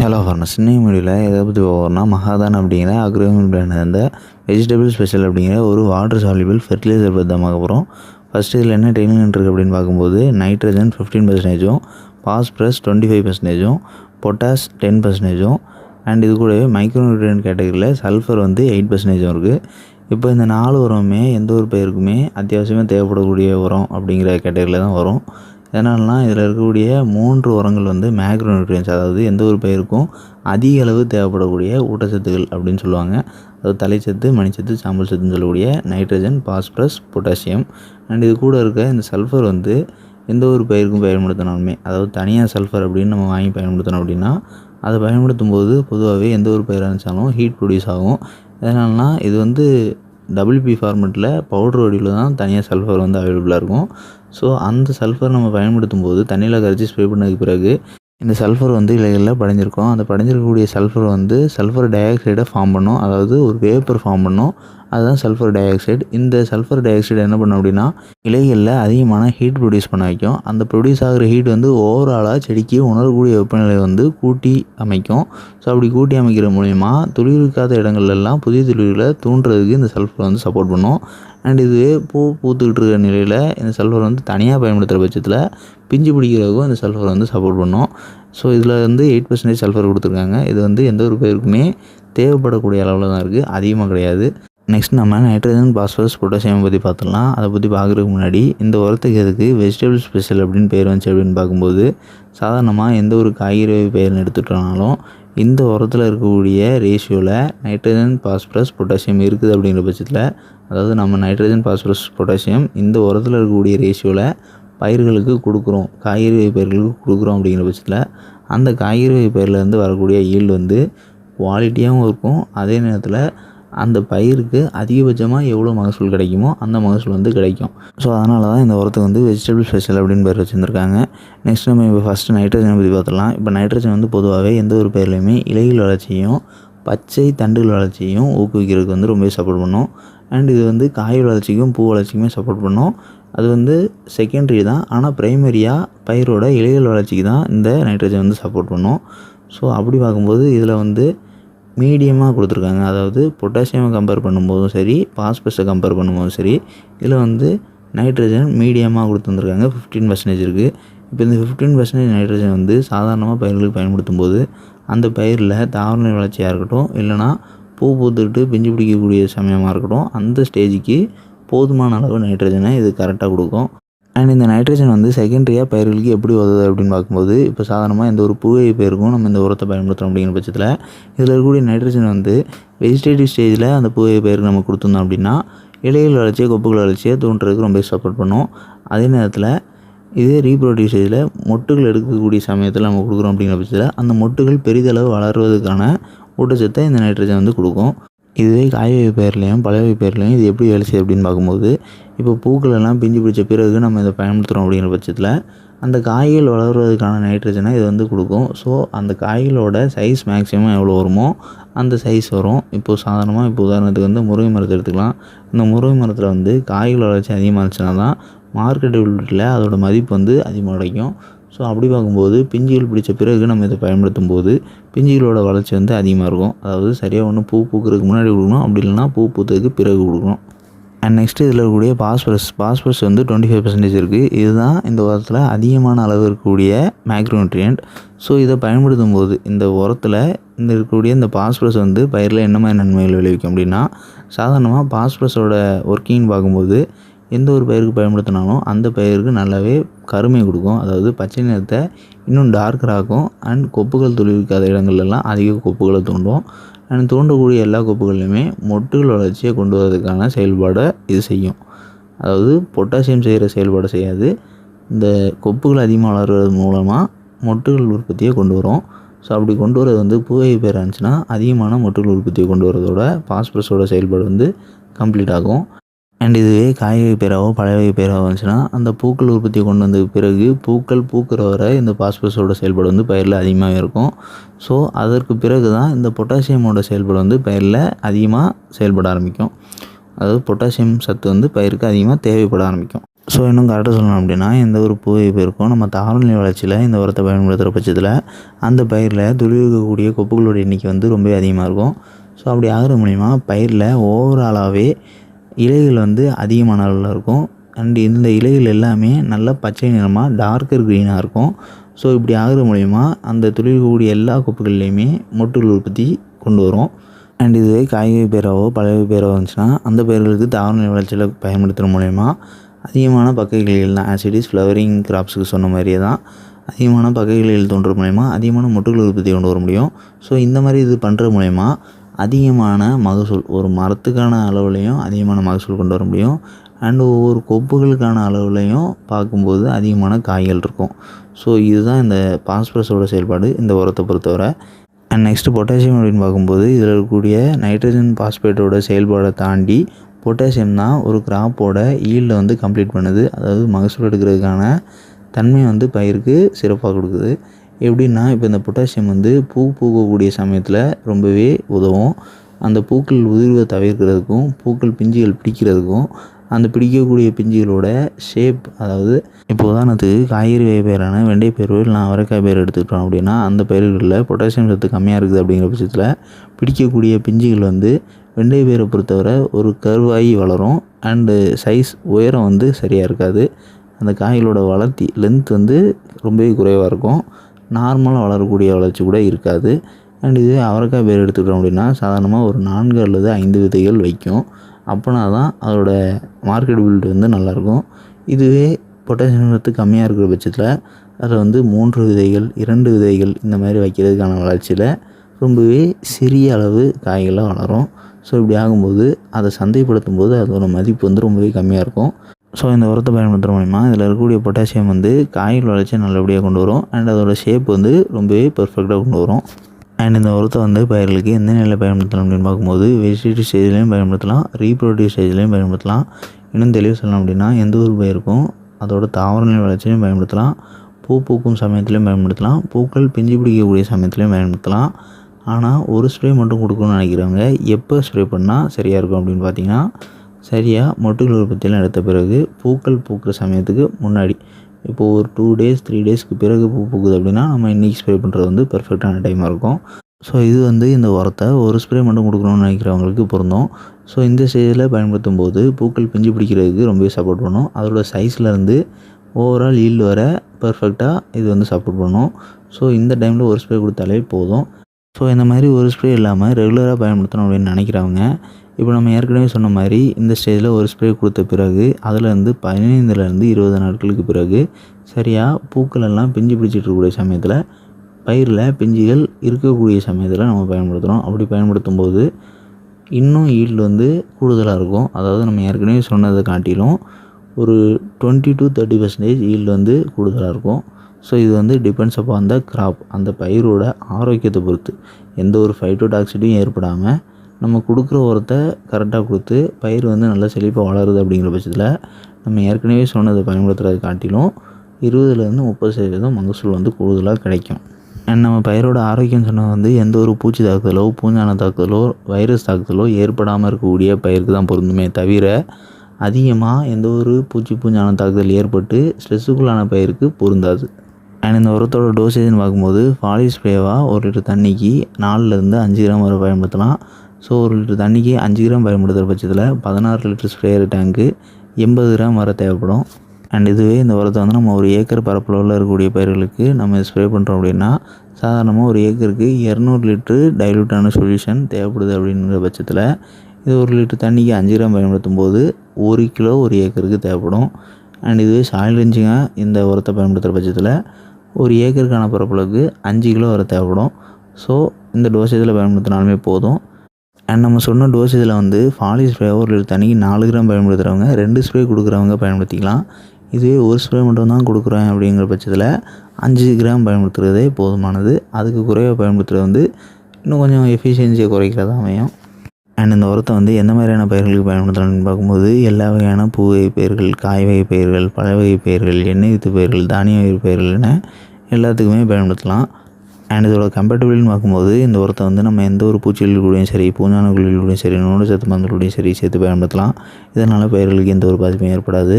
Hello ஃபார்மஸ் இன்னும் முடியல எதை பற்றி போகிறோம்னா மகாதான் அப்படிங்கிற அக்ரோமெண்ட் பிராண்ட் அந்த வெஜிடபிள் ஸ்பெஷல் அப்படிங்கிற ஒரு வாட்டர் சால்யூபிள் ஃபெர்டிலைசர் பற்றி தான் பார்க்க போகிறோம் ஃபஸ்ட்டு இதில் என்ன ட்ரெயினிங் இருக்குது அப்படின்னு பார்க்கும்போது நைட்ரஜன் ஃபிஃப்டீன் பர்சன்டேஜும் பாஸ்பரஸ் டுவெண்ட்டி ஃபைவ் பர்சன்டேஜும் பொட்டாஸ் டென் பர்சன்டேஜும் அண்ட் இது கூடவே மைக்ரோநியூட்ரியன் கேட்டகரியில் சல்ஃபர் வந்து எயிட் பர்சன்டேஜும் இருக்குது இப்போ இந்த நாலு உரமே எந்த ஒரு பயிருக்குமே அத்தியாவசியமாக தேவைப்படக்கூடிய உரம் அப்படிங்கிற கேட்டகரியில் தான் வரும். எதனால்னா இதில் இருக்கக்கூடிய மூன்று உரங்கள் வந்து மேக்ரோ நியூட்ரியன்ஸ் அதாவது எந்த ஒரு பயிருக்கும் அதிக அளவு தேவைப்படக்கூடிய ஊட்டச்சத்துக்கள் அப்படின்னு சொல்லுவாங்க. அதாவது தலைச்சத்து மணிச்சத்து சாம்பல் சத்துன்னு சொல்லக்கூடிய நைட்ரஜன் பாஸ்பரஸ் பொட்டாசியம் அண்ட் இது கூட இருக்க இந்த சல்ஃபர் வந்து எந்த ஒரு பயிருக்கும் பயன்படுத்தினாலுமே அதாவது தனியாக சல்ஃபர் அப்படின்னு நம்ம வாங்கி பயன்படுத்தணும் அப்படின்னா அதை பயன்படுத்தும் போது பொதுவாகவே எந்த ஒரு பயிராக இருந்துச்சாலும் ஹீட் ப்ரொடியூஸ் ஆகும். எதனால்னா இது வந்து டபிள்யூபி ஃபார்மெட்டில் பவுடர் வடிவில் தான் தனியாக சல்ஃபர் வந்து அவைலபிளாக இருக்கும். ஸோ அந்த சல்ஃபர் நம்ம பயன்படுத்தும் போது தண்ணியில் கரைச்சி ஸ்ப்ரே பண்ணதுக்கு பிறகு இந்த சல்ஃபர் வந்து இலைகளில் படைஞ்சிருக்கும். அந்த படைஞ்சிருக்கக்கூடிய சல்ஃபர் வந்து சல்ஃபர் டை ஆக்சைடை ஃபார்ம் பண்ணும். அதாவது ஒரு வேப்பர் ஃபார்ம் பண்ணும். அதுதான் சல்ஃபர் டை ஆக்சைடு இந்த சல்ஃபர் டை ஆக்சைடு என்ன பண்ணும் அப்படின்னா இலைகளில் அதிகமான ஹீட் ப்ரொடியூஸ் பண்ண வைக்கும். அந்த ப்ரொடியூஸ் ஆகிற ஹீட் வந்து ஓவராலாக செடிக்கு உணரக்கூடிய வெப்பநிலை வந்து கூட்டி அமைக்கும். ஸோ அப்படி கூட்டி அமைக்கிற மூலிமா துளிர் இருக்காத இடங்கள்லாம் புதிய துளிர்களை தூண்டுறதுக்கு இந்த சல்ஃபர் வந்து சப்போர்ட் பண்ணும். அண்ட் இதுவே பூ பூத்துக்கிட்டு இருக்கிற நிலையில் இந்த சல்ஃபர் வந்து தனியாக பயன்படுத்துகிற பட்சத்தில் பிஞ்சு பிடிக்கிறதுக்கும் இந்த சல்ஃபர் வந்து சப்போர்ட் பண்ணும். ஸோ இதில் வந்து எயிட் பர்சன்டேஜ் சல்ஃபர் கொடுத்துருக்காங்க. இது வந்து எந்த ஒரு பேருக்குமே தேவைப்படக்கூடிய அளவில் தான் இருக்குது அதிகமாக கிடையாது. நெக்ஸ்ட் நம்ம நைட்ரஜன் பாஸ்பரஸ் பொட்டாசியம் பற்றி பார்த்துடலாம். அதை பற்றி பார்க்குறதுக்கு முன்னாடி இந்த உரத்துக்கு எதுக்கு வெஜிடபிள் ஸ்பெஷல் அப்படின்னு பேர் வந்துச்சு அப்படின்னு பார்க்கும்போது சாதாரணமாக எந்த ஒரு காய்கறி பெயர்னு எடுத்துட்டோம்னாலும் இந்த உரத்தில் இருக்கக்கூடிய ரேஷியோவில் நைட்ரஜன் பாஸ்பரஸ் பொட்டாசியம் இருக்குது அப்படிங்கிற பட்சத்தில் அதாவது நம்ம நைட்ரஜன் பாஸ்பரஸ் பொட்டாசியம் இந்த உரத்தில் இருக்கக்கூடிய ரேஷியோவில் பயிர்களுக்கு கொடுக்குறோம் காய்கறி பயிர்களுக்கு கொடுக்குறோம் அப்படிங்கிற பட்சத்தில் அந்த காய்கறி பயிர்லேருந்து வரக்கூடிய ஈல்டு வந்து குவாலிட்டியாகவும் இருக்கும் அதே நேரத்தில் அந்த பயிருக்கு அதிகபட்சமாக எவ்வளோ மகசூல் கிடைக்குமோ அந்த மகசூல் வந்து கிடைக்கும். ஸோ அதனால தான் இந்த உரத்துக்கு வந்து வெஜிடபிள் ஸ்பெஷல் அப்படின்னு பேர் வச்சுருந்துருக்காங்க. நெக்ஸ்ட் நம்ம இப்போ ஃபஸ்ட்டு நைட்ரஜனை பற்றி பார்த்துடலாம். இப்போ நைட்ரஜன் வந்து பொதுவாகவே எந்த ஒரு பயிர்லையுமே இலைகள் வளர்ச்சியும் பச்சை தண்டுகள் வளர்ச்சியும் ஊக்குவிக்கிறதுக்கு வந்து ரொம்பவே சப்போர்ட் பண்ணும். அண்ட் இது வந்து காய் வளர்ச்சிக்கும் பூ வளர்ச்சிக்குமே சப்போர்ட் பண்ணும். அது வந்து செகண்டரி தான். ஆனால் ப்ரைமரியாக பயிரோட இலைகள் வளர்ச்சிக்கு தான் இந்த நைட்ரஜன் வந்து சப்போர்ட் பண்ணும். ஸோ அப்படி பார்க்கும்போது இதில் வந்து மீடியமாக கொடுத்துருக்காங்க. அதாவது பொட்டாசியம் கம்பேர் பண்ணும்போதும் சரி பாஸ்பஸை கம்பேர் பண்ணும்போதும் சரி இதில் வந்து நைட்ரஜன் மீடியமாக கொடுத்துருந்துருக்காங்க ஃபிஃப்டீன் பர்சன்டேஜ் இருக்குது இப்போ இந்த ஃபிஃப்டீன் பர்சன்டேஜ் நைட்ரஜன் வந்து சாதாரணமாக பயிர்களுக்கு பயன்படுத்தும் போது அந்த பயிரில் தாவரண வளர்ச்சியாக இருக்கட்டும் இல்லைனா பூ பூத்துக்கிட்டு பிஞ்சு பிடிக்கக்கூடிய சமயமாக இருக்கட்டும் அந்த ஸ்டேஜுக்கு போதுமான அளவு நைட்ரஜனை இது கரெக்டாக கொடுக்கும். அண்ட் இந்த நைட்ரஜன் வந்து செகண்டரியாக பயிர்களுக்கு எப்படி உதவுது அப்படின்னு பார்க்கும்போது இப்போ சாதாரணமாக எந்த ஒரு பூவை பயிருக்கும் நம்ம இந்த உரத்தை பயன்படுத்துகிறோம் அப்படிங்கிற பட்சத்தில் இதில் இருக்கக்கூடிய நைட்ரஜன் வந்து வெஜிடேட்டிவ் ஸ்டேஜில் அந்த பூவை பயிருக்கு நம்ம கொடுத்துருந்தோம் அப்படின்னா இலைகள் வளர்ச்சியை கொப்புகள் வளர்ச்சியை தோன்றதுக்கு ரொம்ப சப்போர்ட் பண்ணும். அதே நேரத்தில் இதே ரீப்ரொடியூஸ் ஸ்டேஜில் மொட்டுகள் எடுக்கக்கூடிய சமயத்தில் நம்ம கொடுக்குறோம் அப்படிங்கிற பட்சத்தில் அந்த மொட்டுகள் பெரிதளவு வளர்வதற்கான ஊட்டச்சத்தை இந்த நைட்ரஜன் வந்து கொடுக்கும். இதுவே காய்கறி வகை பழவகை பழ இது எப்படி வேலை செய்யுது அப்படின்னு பார்க்கும்போது இப்போ பூக்கள் எல்லாம் பிஞ்சு பிடிச்ச பிறகு நம்ம இதை பயன்படுத்துகிறோம் அப்படிங்கிற பட்சத்தில் அந்த காய்கள் வளர்கிறதுக்கான நைட்ரஜனை இது வந்து கொடுக்கும். ஸோ அந்த காய்களோட சைஸ் மேக்ஸிமம் எவ்வளோ வருமோ அந்த சைஸ் வரும். இப்போது சாதாரணமாக இப்போ உதாரணத்துக்கு வந்து முருங்கை மரத்தை எடுத்துக்கலாம். இந்த முருங்கை மரத்தில் வந்து காய்கள் வளர்ச்சி அதிகமாக இருந்துச்சுன்னா தான் மார்க்கெட்டபிலிட்டியில் அதோடய மதிப்பு வந்து அதிகமாக கிடைக்கும். ஸோ அப்படி பார்க்கும்போது பிஞ்சுகள் பிடிச்ச பிறகு நம்ம இதை பயன்படுத்தும் போது பிஞ்சுகளோட வளர்ச்சி வந்து அதிகமாக இருக்கும். அதாவது சரியாக ஒன்று பூ பூக்கிறதுக்கு முன்னாடி கொடுக்கணும் அப்படி இல்லைனா பூ பூத்ததுக்கு பிறகு கொடுக்கணும். அண்ட் நெக்ஸ்ட்டு இதில் இருக்கக்கூடிய பாஸ்பரஸ் பாஸ்பரஸ் வந்து டுவெண்ட்டி ஃபைவ் பர்சன்டேஜ் இருக்குது இதுதான் இந்த உரத்தில் அதிகமான அளவு இருக்கக்கூடிய மேக்ரோநியூட்ரியன்ட் ஸோ இதை பயன்படுத்தும் போது இந்த உரத்தில் இந்த இருக்கக்கூடிய இந்த பாஸ்பரஸ் வந்து பயிரில் என்ன மாதிரி நன்மைகள் விளைவிக்கும் அப்படின்னா சாதாரணமாக பாஸ்பரஸோட ஒர்க்கிங்னு பார்க்கும்போது எந்த ஒரு பயிருக்கு பயன்படுத்தினாலும் அந்த பயிருக்கு நல்லாவே கருமை கொடுக்கும். அதாவது பச்சை நிறத்தை இன்னும் டார்க்கர் ஆக்கும். அண்ட் கொப்புகள் துளிர்க்காத இடங்கள்லாம் அதிக கொப்புகளை தூண்டும். அண்ட் தூண்டக்கூடிய எல்லா கொப்புகளையுமே மொட்டுகள் வளர்ச்சியை கொண்டு வரதுக்கான செயல்பாடை இது செய்யும். அதாவது பொட்டாசியம் செய்கிற செயல்பாடை செய்யாது. இந்த கொப்புகள் அதிகமாக வளர்கிறது மூலமாக மொட்டுகள் உற்பத்தியை கொண்டு வரும். ஸோ அப்படி கொண்டு வரது வந்து பூவை பேர் இருந்துச்சுன்னா அதிகமான மொட்டுகள் உற்பத்தியை கொண்டு வரதோட பாஸ்பரஸோட செயல்பாடு வந்து கம்ப்ளீட் ஆகும். அண்ட் இதுவே காய்கறி பேராவோ பழவகை பேராவோ வந்துச்சுன்னா அந்த பூக்கள் உற்பத்தியை கொண்டு வந்த பிறகு பூக்கள் பூக்கிற வரை இந்த பாஸ்பரஸோட செயல்பாடு வந்து பயிரில் அதிகமாகவே இருக்கும். ஸோ அதற்கு பிறகு தான் இந்த பொட்டாசியமோட செயல்பாடு வந்து பயிரில் அதிகமாக செயல்பட ஆரம்பிக்கும். அதாவது பொட்டாசியம் சத்து வந்து பயிருக்கு அதிகமாக தேவைப்பட ஆரம்பிக்கும். ஸோ இன்னும் கரெக்டாக சொல்லணும் அப்படின்னா எந்த ஒரு பூவை பயிருக்கும் நம்ம தாவரநிலை வளர்ச்சியில் இந்த உரத்தை பயன்படுத்துகிற பட்சத்தில் அந்த பயிரில் துளிர்க்கக்கூடிய கொப்புகளோட எண்ணிக்கை வந்து ரொம்ப அதிகமாக இருக்கும். ஸோ அப்படி ஆகிற மூலிமா பயிரில் ஓவராலாகவே இலைகள் வந்து அதிகமான அளவில் இருக்கும். அண்ட் இந்த இலைகள் எல்லாமே நல்ல பச்சை நிறமாக டார்க்கர் க்ரீனாக இருக்கும். ஸோ இப்படி ஆகிற மூலிமா அந்த தொழில் கூடிய எல்லா கொப்புகள்லேயுமே மொட்டுகள் உற்பத்தி கொண்டு வரும். அண்ட் இதுவே காய்கறி பயிராவோ பழைய பயிராவோ இருந்துச்சுன்னா அந்த பயிர்களுக்கு தாவரநிலை வளர்ச்சியில் பயன்படுத்துகிற மூலயமா அதிகமான பக்க இலைகள் தான் ஆசிடிஸ் ஃப்ளவரிங் கிராப்ஸுக்கு சொன்ன மாதிரியே தான் அதிகமான பக்க இலைகள் தோன்ற மூலயமா அதிகமான மொட்டுகள் உற்பத்தி கொண்டு வர முடியும். ஸோ இந்த மாதிரி இது பண்ணுற மூலயமா அதிகமான மகசூல் ஒரு மரத்துக்கான அளவுலையும் அதிகமான மகசூல் கொண்டு வர முடியும். அண்ட் ஒவ்வொரு கொப்புகளுக்கான அளவுலையும் பார்க்கும்போது அதிகமான காய்கள் இருக்கும். ஸோ இதுதான் இந்த பாஸ்பரஸோட செயல்பாடு இந்த உரத்தை பொறுத்தவரை. அண்ட் நெக்ஸ்ட்டு பொட்டாசியம் அப்படின்னு பார்க்கும்போது இதில் இருக்கக்கூடிய நைட்ரஜன் பாஸ்பேட்டோட செயல்பாடை தாண்டி பொட்டாசியம் தான் ஒரு கிராப்போட ஈல்டை வந்து கம்ப்ளீட் பண்ணுது. அதாவது மகசூல் எடுக்கிறதுக்கான தன்மை வந்து பயிருக்கு சிறப்பாக கொடுக்குது. எப்படின்னா இப்போ இந்த பொட்டாசியம் வந்து பூ பூக்கக்கூடிய சமயத்தில் ரொம்பவே உதவும். அந்த பூக்கள் உதிர்வை தவிர்க்கிறதுக்கும் பூக்கள் பிஞ்சுகள் பிடிக்கிறதுக்கும் அந்த பிடிக்கக்கூடிய பிஞ்சுகளோட ஷேப் அதாவது இப்போ உதாரணத்துக்கு காய்கறி வகை பயிரான வெண்டை பயிர்கள் நான் அவரைக்காய் பயிர் எடுத்துக்கிட்டோம் அப்படின்னா அந்த பயிர்களில் பொட்டாசியம் சத்து கம்மியாக இருக்குது அப்படிங்கிற பட்சத்தில் பிடிக்கக்கூடிய பிஞ்சுகள் வந்து வெண்டை பயிரை பொறுத்தவரை ஒரு கருவாகி வளரும். அண்டு சைஸ் உயரம் வந்து சரியாக இருக்காது. அந்த காய்களோட வளர்த்தி லென்த் வந்து ரொம்பவே குறைவாக இருக்கும். நார்மலாக வளரக்கூடிய வளர்ச்சி கூட இருக்காது. அண்ட் இதுவே அவரைக்காய் பயிர் எடுத்துக்கிட்டோம் அப்படின்னா சாதாரணமாக ஒரு நான்கு அல்லது ஐந்து விதைகள் வைக்கும். அப்போனா தான் அதோட மார்க்கெட் பில்டு வந்து நல்லாயிருக்கும். இதுவே பொட்டாசியம் சத்து கம்மியாக இருக்கிற பட்சத்தில் அதில் வந்து மூன்று விதைகள் இரண்டு விதைகள் இந்த மாதிரி வைக்கிறதுக்கான வளர்ச்சியில் ரொம்பவே சிறிய அளவு காய்களாக வளரும். ஸோ இப்படி ஆகும்போது அதை சந்தைப்படுத்தும் போது அதோட மதிப்பு வந்து ரொம்பவே கம்மியாக இருக்கும். ஸோ இந்த உரத்தை பயன்படுத்துகிற மூலிமா இதில் இருக்கக்கூடிய பொட்டாசியம் வந்து காய்கள் வளர்ச்சியை நல்லபடியாக கொண்டு வரும். அண்ட் அதோட ஷேப் வந்து ரொம்பவே பர்ஃபெக்டாக கொண்டு வரும். அண்ட் இந்த உரத்தை வந்து பயிர்களுக்கு எந்த நிலையில் பயன்படுத்தலாம் அப்படின்னு பார்க்கும்போது வெஜிடேட்டிவ் ஸ்டேஜ்லேயும் பயன்படுத்தலாம் ரீப்ரொடியூஸ் ஸ்டேஜ்லேயும் பயன்படுத்தலாம். இன்னும் தெளிவு சொல்லணும் அப்படின்னா எந்த ஒரு பயிருக்கும் அதோட தாவர நிலை வளர்ச்சியும் பயன்படுத்தலாம். பூ பூக்கும் சமயத்துலையும் பயன்படுத்தலாம். பூக்கள் பிஞ்சு பிடிக்கக்கூடிய சமயத்துலையும் பயன்படுத்தலாம். ஆனால் ஒரு ஸ்ப்ரே மட்டும் கொடுக்கணும்னு நினைக்கிறவங்க எப்போ ஸ்ப்ரே பண்ணால் சரியாக இருக்கும் அப்படின்னு பார்த்தீங்கன்னா சரியாக மொட்டுகள் உற்பத்தியெல்லாம் எடுத்த பிறகு பூக்கள் பூக்கிற சமயத்துக்கு முன்னாடி. இப்போது ஒரு டூ டேஸ் த்ரீ டேஸ்க்கு பிறகு பூ பூக்குது அப்படின்னா நம்ம இன்றைக்கி ஸ்ப்ரே பண்ணுறது வந்து பர்ஃபெக்டான டைமாக இருக்கும். ஸோ இது வந்து இந்த உரத்தை ஒரு ஸ்ப்ரே மட்டும் கொடுக்கணும்னு நினைக்கிறவங்களுக்கு பொருந்தும். ஸோ இந்த ஸ்டேஜில் பயன்படுத்தும் போது பூக்கள் பிஞ்சு பிடிக்கிறதுக்கு ரொம்பவே சப்போர்ட் பண்ணும். அதோட சைஸ்லேருந்து ஓவரால் ஈல்டு வர பர்ஃபெக்டாக இது வந்து சப்போர்ட் பண்ணும். ஸோ இந்த டைமில் ஒரு ஸ்ப்ரே கொடுத்தாலே போதும். ஸோ இந்த மாதிரி ஒரு ஸ்ப்ரே இல்லாமல் ரெகுலராக பயன்படுத்தணும் அப்படின்னு நினைக்கிறவங்க இப்போ நம்ம ஏற்கனவே சொன்ன மாதிரி இந்த ஸ்டேஜில் ஒரு ஸ்ப்ரே கொடுத்த பிறகு அதிலேருந்து பதினைந்துலேருந்து இருபது நாட்களுக்கு பிறகு சரியாக பூக்கள் எல்லாம் பிஞ்சு பிடிச்சிட்டு இருக்கக்கூடிய சமயத்தில் பயிரில் பிஞ்சுகள் இருக்கக்கூடிய சமயத்தில் நம்ம பயன்படுத்துகிறோம் அப்படி பயன்படுத்தும் போது இன்னும் ஈல்டு வந்து கூடுதலாக இருக்கும். அதாவது நம்ம ஏற்கனவே சொன்னதை காட்டிலும் ஒரு twenty to thirty percentage yield வந்து கூடுதலாக இருக்கும். ஸோ இது வந்து டிபெண்ட்ஸ் அப்போ அந்த கிராப் அந்த பயிரோட ஆரோக்கியத்தை பொறுத்து. எந்த ஒரு ஃபைட்டோடாக்சிட்டியும் ஏற்படாமல் நம்ம கொடுக்குற உரத்தை கரெக்டாக கொடுத்து பயிர் வந்து நல்லா செழிப்பாக வளருது அப்படிங்கிற பட்சத்தில் நம்ம ஏற்கனவே சொன்னதை பயன்படுத்துகிறத காட்டிலும் இருபதுலேருந்து முப்பது சதவீதம் மகசூல் வந்து கூடுதலாக கிடைக்கும். அண்ட் நம்ம பயிரோட ஆரோக்கியம் சொன்னால் வந்து எந்த ஒரு பூச்சி தாக்குதலோ பூஞ்சான தாக்குதலோ வைரஸ் தாக்குதலோ ஏற்படாமல் இருக்கக்கூடிய பயிருக்கு தான் பொருந்துமே தவிர அதிகமாக எந்த ஒரு பூச்சி பூஞ்சான தாக்குதல் ஏற்பட்டு ஸ்ட்ரெஸ்ஸுக்குள்ளான பயிருக்கு பொருந்தாது. அண்ட் இந்த உரத்தோட டோசேஜ்னு பார்க்கும்போது ஃபாலி ஸ்ப்ரேவாக ஒரு லிட்டர் தண்ணிக்கு நாலுலேருந்து அஞ்சு கிராம் வரை பயன்படுத்தலாம். ஸோ ஒரு லிட்டர் தண்ணிக்கு அஞ்சு கிராம் பயன்படுத்துகிற பட்சத்தில் பதினாறு லிட்டர் ஸ்ப்ரேயர் டேங்க்கு எண்பது கிராம் வர தேவைப்படும். அண்ட் இதுவே இந்த உரத்தை வந்து நம்ம ஒரு ஏக்கர் பரப்பளவில் இருக்கக்கூடிய பயிர்களுக்கு நம்ம ஸ்ப்ரே பண்ணுறோம் அப்படின்னா சாதாரணமாக ஒரு ஏக்கருக்கு இரநூறு லிட்ரு டைலூட்டான சொல்யூஷன் தேவைப்படுது அப்படிங்கிற பட்சத்தில் இது ஒரு லிட்டர் தண்ணிக்கு அஞ்சு கிராம் பயன்படுத்தும் போது ஒரு கிலோ ஒரு ஏக்கருக்கு தேவைப்படும். அண்ட் இதுவே சாயில் ரெஞ்சிங்காக இந்த உரத்தை பயன்படுத்துகிற பட்சத்தில் ஒரு ஏக்கருக்கான பரப்பளவுக்கு அஞ்சு கிலோ வர தேவைப்படும். ஸோ இந்த டோசேஜில் பயன்படுத்தினாலுமே போதும். அண்ட் நம்ம சொன்ன டோஸ் இதில் வந்து ஃபாலி ஸ்ப்ரே ஒரு லிட்டர் தண்ணிக்கு நாலு கிராம் பயன்படுத்துகிறவங்க ரெண்டு ஸ்ப்ரே கொடுக்குறவங்க பயன்படுத்திக்கலாம். இதுவே ஒரு ஸ்ப்ரே மட்டும் தான் கொடுக்குறேன் அப்படிங்கிற பட்சத்தில் அஞ்சு கிராம் பயன்படுத்துகிறதே போதுமானது. அதுக்கு குறைவாக பயன்படுத்துகிறது வந்து இன்னும் கொஞ்சம் எஃபிஷியன்சியை குறைக்கிறதா அமையும். அண்ட் இந்த உரத்தை வந்து எந்த மாதிரியான பயிர்களுக்கு பயன்படுத்தலாம்னு பார்க்கும்போது எல்லா வகையான பூ வகை பயிர்கள் காய் வகை பயிர்கள் பழ வகை பயிர்கள் எண்ணெய் வித்து பயிர்கள் தானிய வகை பயிர்கள் என எல்லாத்துக்குமே பயன்படுத்தலாம். அண்ட் இதோட கம்பேட்டபிள்னு பார்க்கும்போது இந்த உரத்தை வந்து நம்ம எந்த ஒரு பூச்சிகள் கூடயும் சரி பூஞ்சான கூடயும் சரி நோடு சத்து மருந்துகளோடையும் சரி சேர்த்து பயன்படுத்தலாம். இதனால் பயிர்களுக்கு எந்த ஒரு பாதிப்பும் ஏற்படாது.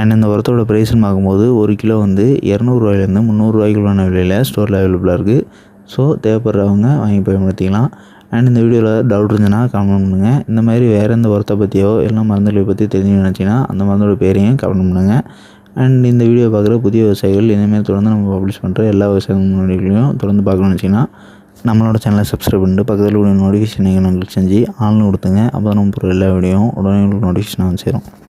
அண்ட் இந்த உரத்தோட ப்ரைஸ்னு பார்க்கும்போது ஒரு கிலோ வந்து இரநூறுவாயிலேருந்து முந்நூறுரூவாய்க்குள்ளான விலையில் ஸ்டோரில் அவைலபிளாக இருக்குது ஸோ தேவைப்படுறவங்க வாங்கி பயன்படுத்திக்கலாம். அண்ட் இந்த வீடியோவில் டவுட் இருந்துச்சுன்னா கமெண்ட் பண்ணுங்கள் இந்த மாதிரி வேறு எந்த உரத்தை பற்றியோ இல்லை மருந்துகளை பற்றி தெரிஞ்சு நினச்சிங்கன்னா அந்த மருந்தோட பேரையும் கமெண்ட் பண்ணுங்கள் அண்ட் இந்த வீடியோ பார்க்குற புதிய விவசாயிகள் இனிமேல் தொடர்ந்து நம்ம பப்ளிஷ் பண்ணுற எல்லா விவசாய முன்னோடிகளையும் தொடர்ந்து பார்க்கணும்னு வச்சிங்கன்னா நம்மளோட சேனலை சப்ஸ்கிரைப் பண்ணிட்டு பக்கத்தில் உள்ள நோட்டிஃபிகேஷன் நீங்கள் நம்மளுக்கு செஞ்சு ஆன்லைன் கொடுத்துங்க அப்போ தான் நம்ம போகிற எல்லா வீடியோவும் உடனே உங்களுக்கு நோட்டிஃபிகேஷன் வந்து சேரும்.